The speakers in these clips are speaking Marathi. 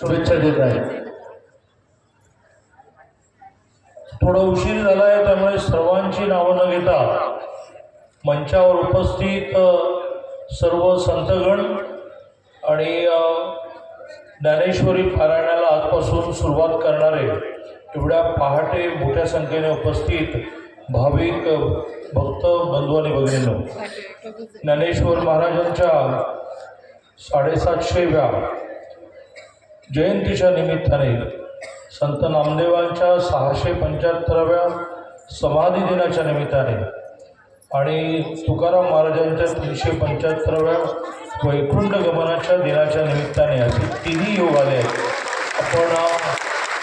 शुभेच्छा देत आहे. थोडा उशीर झाला आहे त्यामुळे सर्वांची नावं न घेता मंचावर उपस्थित सर्व संतगण आणि ज्ञानेश्वरी पारायणाला आजपासून सुरुवात करणारे एवढ्या पहाटे मोठ्या संख्येने उपस्थित भाविक भक्त बंधू आणि भगिनींनो ज्ञानेश्वर महाराजांच्या साडेसातशेव्या जयंतीच्या निमित्ताने संत नामदेवांच्या सहाशे पंच्याहत्तराव्या समाधी दिनाच्या निमित्ताने आणि तुकाराम महाराजांच्या तीनशे पंच्याहत्तराव्या वैकुंठ गमनाच्या दिनाच्या निमित्ताने असे तिन्ही योग आले आहेत. आपण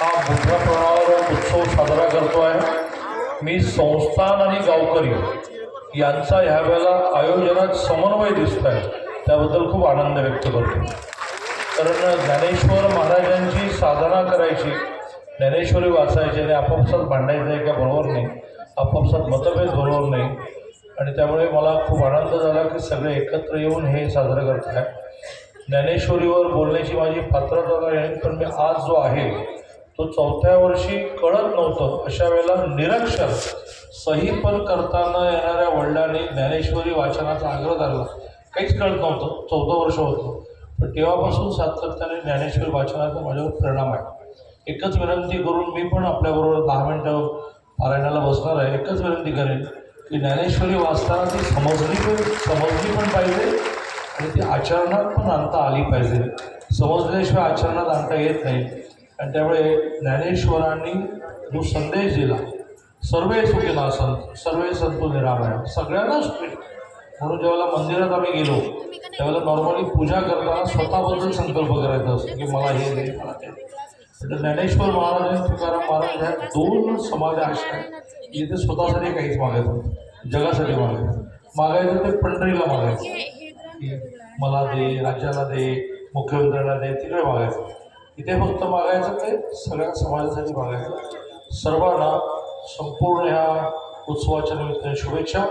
हा मोठ्या प्रमाणावर उत्सव साजरा करतो आहे. मी संस्थान आणि गावकरी यांचा ह्या वेळेला आयोजनात समन्वय दिसत आहे त्याबद्दल खूप आनंद व्यक्त करतो. कारण ज्ञानेश्वर महाराजांची साधना करायची. ज्ञानेश्वरी वाचायची आणि आपापसात भांडायचं आहे का बरोबर नाही. आपापसात मतभेद बरोबर नाही. आणि त्यामुळे मला खूप आनंद झाला की सगळे एकत्र येऊन हे साजरं करत आहे ज्ञानेश्वरीवर बोलण्याची माझी पात्रता नाही पण मी आज जो आहे तो चौथ्या वर्षी कळत नव्हतं. अशा वेळेला निरक्षर सही पण करता न येणाऱ्या वडिलांनी ज्ञानेश्वरी वाचनाचा आग्रह धरला. काहीच कळत नव्हतं. चौथं वर्ष होतं. तर तेव्हापासून सातत्याने ज्ञानेश्वर वाचनाचा माझ्यावर परिणाम आहे? एकच विनंती करून मी पण आपल्याबरोबर दहा मिनटं पारायणाला बसणार आहे. एकच विनंती करेन की ज्ञानेश्वरी वाचताना ती समजली पण समजली पण पाहिजे आणि ती आचरणात पण आणता आली पाहिजे. समजल्याशिवाय आचरणात आणता येत नाही. आणि त्यामुळे ज्ञानेश्वरांनी जो संदेश दिला सर्वे सुखिना संत सर्वे संतो निरामया सगळ्यांना सुखी म्हणून ज्यावेळेला मंदिरात आम्ही गेलो त्यावेळेला नॉर्मली पूजा करताना स्वतःबद्दल संकल्प करायचा असतो की मला हे नाही मला ते तर ज्ञानेश्वर महाराज आणि तुकाराम महाराज ह्या दोन समाज अशा आहेत. जिथे स्वतःसाठी काहीच मागायचं जगासाठी मागायचं मागायचं ते पंढरीला मागायचं. की मला दे राज्याला दे मुख्यमंत्र्यांना दे तिकडे मागायचं. इथे फक्त मागायचं ते सगळ्या समाजासाठी मागायचं. सर्वांना संपूर्ण ह्या उत्सवाच्या निमित्ताने शुभेच्छा.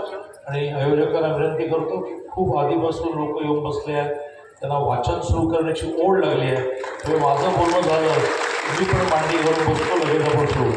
आणि आयोजकांना विनंती करतो की खूप आधीपासून लोक येऊन बसले आहेत. त्यांना वाचन सुरू करण्याची ओढ लागली आहे. त्यामुळे माझं बोलणं झालं. मी पण मांडी घालून बसतो लगेच आपण सुरू.